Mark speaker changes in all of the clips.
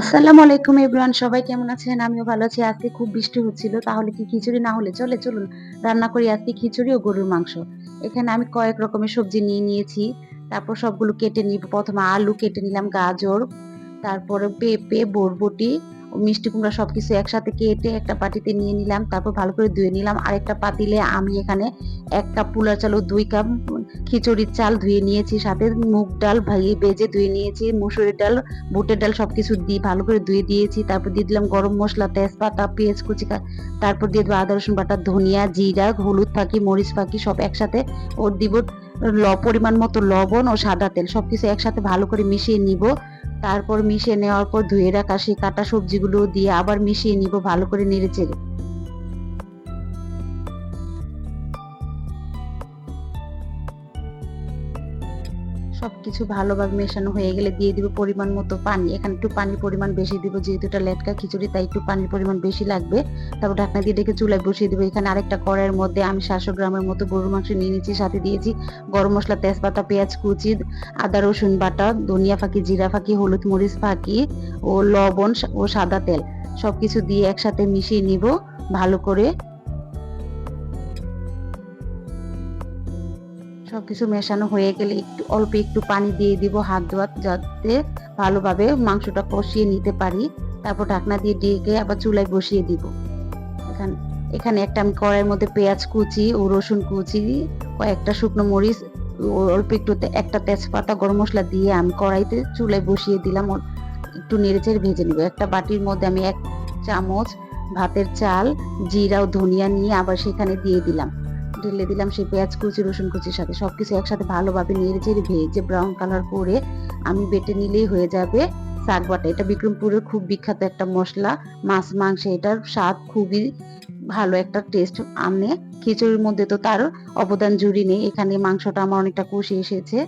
Speaker 1: আসসালামু আলাইকুম এভরিওয়ান, সবাই কেমন আছেন? আমিও ভালো আছি। আজকে খুব বৃষ্টি হচ্ছিল, তাহলে কি খিচুড়ি না হলে? চলে, চলুন, রান্না করি আজকে খিচুড়ি ও গরুর মাংস। এখানে আমি কয়েক রকমের সবজি নিয়ে নিয়েছি। তারপর সবগুলো কেটে নিব। প্রথমে আলু কেটে নিলাম, গাজর, তারপরে পেঁপে, বরবটি ও মিষ্টি কুমড়া সবকিছু একসাথে কেটে একটা পাটিতে নিয়ে নিলাম। তারপর ভালো করে ধুয়ে নিলাম। আরেকটা পাতিলে আমি এখানে এক কাপ পুলার চাল ও দুই কাপ খিচুড়ির চাল ধুয়ে নিয়েছি, সাথে মুগ ডাল ভাইয়ে বেজে ধুয়ে নিয়েছি মুসুরির ডাল, বুটের ডাল সবকিছু দিয়ে ভালো করে ধুয়ে দিয়েছি, তারপর দিয়ে দিলাম গরম মশলা, তেজপাতা, পেঁয়াজ কুচি তারপর দিয়ে দেবো আদা, রসুন বাটা, ধনিয়া, জিরা, হলুদ ফাঁকি, মরিচ ফাঁকি, সব একসাথে, ওর দিব ল, পরিমাণ মতো লবণ ও সাদা তেল, সবকিছু একসাথে ভালো করে মিশিয়ে নিব, তারপর মিশিয়ে নেওয়ার পর ধুয়ে রাখা সেই কাটা সবজিগুলো দিয়ে আবার মিশিয়ে নিব, ভালো করে নেড়ে চেড়ে। সবকিছু ভালোভাবে মেশানো হয়ে গেলে দিয়ে দিব পরিমাণ মতো পানি। এখানে একটু পানির পরিমাণ বেশি দিব, যেহেতু এটা লেটকা খিচুড়ি, তাই একটু পানির পরিমাণ বেশি লাগবে। তারপর ঢাকনা দিয়ে ডেকে চুলায় বসিয়ে দিব। এখানে আরেকটা কড়াইয়ের মধ্যে আমি সাতশো গ্রামের মতো গরুর মাংস নিয়ে নিচ্ছি। সাথে দিয়েছি গরম মশলা, তেজপাতা, পেঁয়াজ, কুচি, আদা, রসুন বাটা, ধনিয়া ফাঁকি, জিরা ফাঁকি, হলুদ মরিচ ফাঁকি ও লবণ ও সাদা তেল। সবকিছু দিয়ে একসাথে মিশিয়ে নিব। ভালো করে সবকিছু মেশানো হয়ে গেলে একটু অল্প একটু পানি দিয়ে দিব হাত ধোয়া যাতে ভালোভাবে মাংসটা কষিয়ে নিতে পারি। তারপর ঢাকনা দিয়ে ডেকে আবার চুলায় বসিয়ে দিব। এখানে এখানে একটা আমি কড়াইয়ের মধ্যে পেঁয়াজ কুচি ও রসুন কুচি, কয়েকটা শুকনো মরিচ অল্প একটু একটা তেজপাতা, গরম মশলা দিয়ে আমি কড়াইতে চুলায় বসিয়ে দিলাম। একটু নেড়েচেড়ে ভেজে নিব। একটা বাটির মধ্যে আমি এক চামচ ভাতের চাল, জিরা ও ধনিয়া নিয়ে আবার সেখানে দিয়ে দিলাম। ঢেলে দিলাম সেই পেঁয়াজ কুচি, রসুন কুচির সাথে। সবকিছু একসাথে ভালোভাবে নেড়ে চেড়ে ভেজে ব্রাউন কালার করে আমি বেটে নিলেই হয়ে যাবে শাক বাটা। এটা বিক্রমপুরের খুব বিখ্যাত একটা মশলা। মাছ, মাংস এটার স্বাদ খুবই ভালো একটা টেস্ট আনে। খিচুড়ির মধ্যে তো তার অবদান জুড়ি নেই। এখানে মাংসটা আমার অনেকটা কষে এসেছে।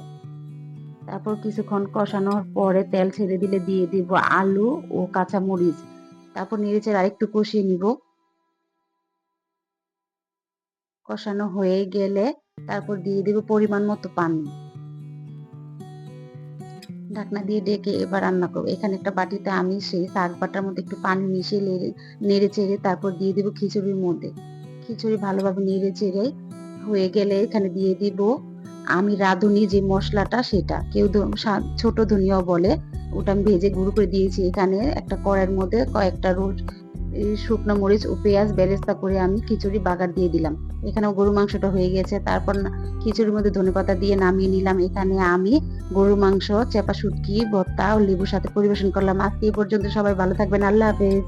Speaker 1: তারপর কিছুক্ষণ কষানোর পরে তেল ছেড়ে দিলে দিয়ে দিব আলু ও কাঁচা মরিচ তারপর নেড়েচেড়ে আরেকটু কষিয়ে নিব। কষানো হয়ে গেলে তারপর দিয়ে দিব পরিমাণ মতো পানি। ঢাকনা দিয়ে ডেকে এবার রান্না করব। এখানে একটা বাটিতে আমি সেই শাক বাটার মধ্যে একটু পানি মিশিয়ে নেড়ে চেড়ে তারপর দিয়ে দিব খিচুড়ির মধ্যে। খিচুড়ি ভালোভাবে নেড়ে চেড়ে হয়ে গেলে এখানে দিয়ে দিব আমি রাঁধুনি যে মশলাটা সেটা। কেউ ছোট ধনিয়াও বলে, ওটা আমি ভেজে গুঁড়ো করে দিয়েছি। এখানে একটা কড়াইয়ের মধ্যে কয়েকটা রোজ শুকনো মরিচ ও পেঁয়াজ বেরেস্তা করে আমি খিচুড়ি বাগার দিয়ে দিলাম। এখানেও গরু মাংসটা হয়ে গেছে। তারপর খিচুড়ির মধ্যে ধনে পাতা দিয়ে নামিয়ে নিলাম। এখানে আমি গরু মাংস, চেপা শুটকি, ভর্তা ও লেবুর সাথে পরিবেশন করলাম। আজকে এই পর্যন্ত সবাই ভালো থাকবেন। আল্লাহ হাফেজ।